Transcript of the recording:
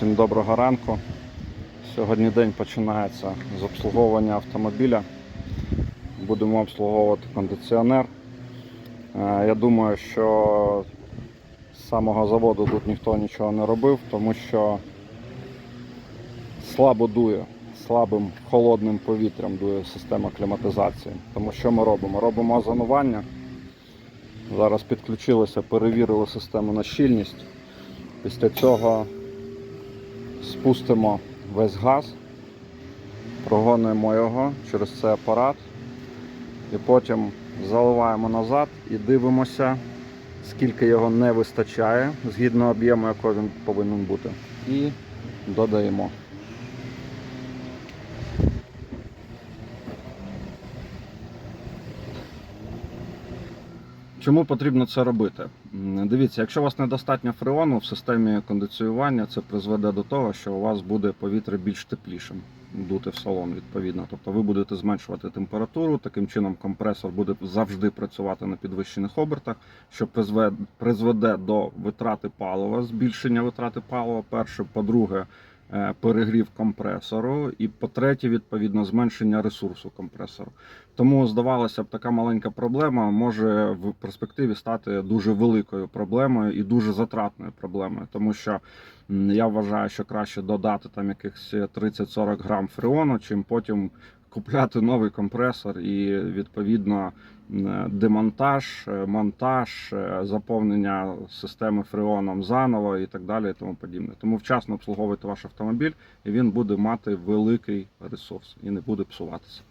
Всім доброго ранку. Сьогодні день починається з обслуговування автомобіля. Будемо обслуговувати кондиціонер. Е, Я думаю, що з самого заводу тут ніхто нічого не робив, тому що слабо дує, слабим холодним повітрям дує система кліматизації. Тому що ми робимо? Робимо озонування. Зараз підключилися, перевірили систему на щільність. Після цього спустимо весь газ, прогонуємо його через цей апарат і потім заливаємо назад і дивимося, скільки його не вистачає згідно об'єму, якого він повинен бути. І додаємо. Чому потрібно це робити? Дивіться, якщо у вас недостатньо фреону в системі кондиціювання, це призведе до того, що у вас буде повітря більш теплішим дути в салон, відповідно. Тобто ви будете зменшувати температуру, таким чином компресор буде завжди працювати на підвищених обертах, що призве- призведе до витрати палива, збільшення витрати палива. Перше, по-друге, перегрів компресору, і по-третє, відповідно, зменшення ресурсу компресору. Тому здавалося б, така маленька проблема може в перспективі стати дуже великою проблемою і дуже затратною проблемою, тому що я вважаю, що краще додати там якихось 30-40 грам фреону, чим потім купляти новий компресор і відповідно демонтаж, е, монтаж, е, заповнення системи фреоном заново і так далі, і тому подібне. Тому вчасно обслуговуйте ваш автомобіль, і він буде мати великий ресурс і не буде псуватися.